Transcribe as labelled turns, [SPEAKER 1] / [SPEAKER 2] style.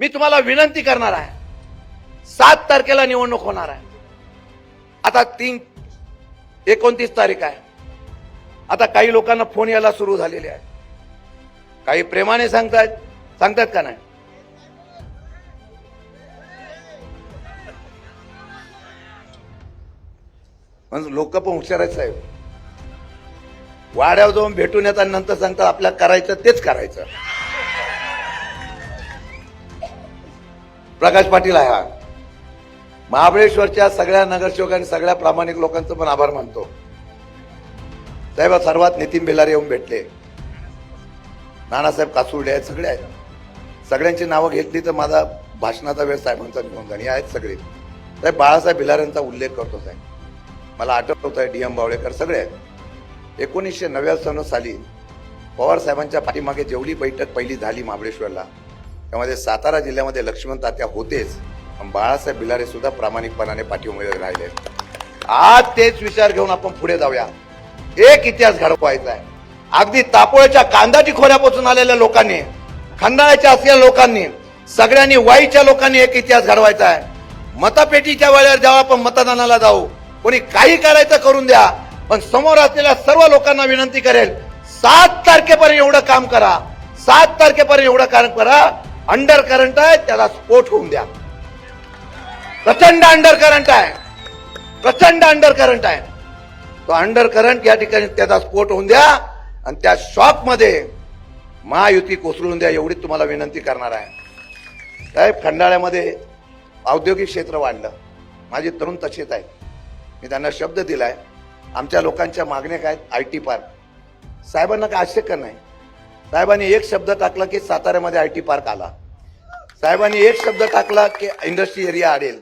[SPEAKER 1] मी तुम्हाला विनंती करणार आहे. सात तारखेला निवडणूक होणार आहे. आता तीन एकोणतीस तारीख आहे. आता काही लोकांना फोन यायला सुरू झालेले आहे. काही प्रेमाने सांगतायत सांगतात का नाही? लोक पण हुशार आहेत साहेब. वाड्यावर जाऊन भेटून येतात नंतर सांगतात आपल्याला करायचं तेच करायचं. प्रकाश पाटील आहे हा. महाबळेश्वरच्या सगळ्या नगरसेवक आणि सगळ्या प्रामाणिक लोकांचं पण आभार मानतो. साहेब सर्वात नितीन बेलारे येऊन भेटले. नानासाहेब कासुर्डे आहेत सगळे आहेत. सगळ्यांची नावं घेतली तर माझा भाषणाचा वेळ साहेबांचा निघून जाणे आहेत सगळे. साहेब बाळासाहेब भिलारेंचा उल्लेख करतो साहेब. मला आठवत आहे डी एम बावळेकर सगळे आहेत. एकोणीसशे नव्याण्णव साली पवार साहेबांच्या पाठीमागे जेवढी बैठक पहिली झाली महाबळेश्वरला त्यामध्ये सातारा जिल्ह्यामध्ये लक्ष्मण तात्या होतेच पण बाळासाहेब बिलारे सुद्धा प्रामाणिकपणाने पाठीमध्ये राहिले. आज तेच विचार घेऊन आपण पुढे जाऊया. एक इतिहास घडवायचा आहे. अगदी तापोळ्याच्या कांदाटी खोऱ्यापासून आलेल्या लोकांनी खंडाळ्याच्या असलेल्या लोकांनी सगळ्यांनी वाईच्या लोकांनी एक इतिहास घडवायचा आहे. मतपेटीच्या वेळेवर जेव्हा आपण मतदानाला जाऊ कोणी काही करायचं करून द्या पण समोर असलेल्या सर्व लोकांना विनंती करेल सात तारखेपर्यंत एवढं काम करा. सात तारखेपर्यंत एवढं काम करा अंडर करंट आहे त्याला स्फोट होऊन द्या. प्रचंड अंडर करंट आहे. प्रचंड अंडर करंट आहे. तो अंडर करंट या ठिकाणी त्याचा स्फोट होऊन द्या आणि त्या शॉपमध्ये महायुती कोसळून द्या एवढी तुम्हाला विनंती करणार आहे. साहेब खंडाळ्यामध्ये औद्योगिक क्षेत्र वाढलं. माझे तरुण तसेच आहेत मी त्यांना शब्द दिलाय. आमच्या लोकांच्या मागण्या काय आय टी पार्क. साहेबांना काय आश्चर्य नाही? साहेबांनी एक शब्द टाकला की साताऱ्यामध्ये आय टी पार्क आला. साहेबांनी एक शब्द टाकला की इंडस्ट्री एरिया आडेल.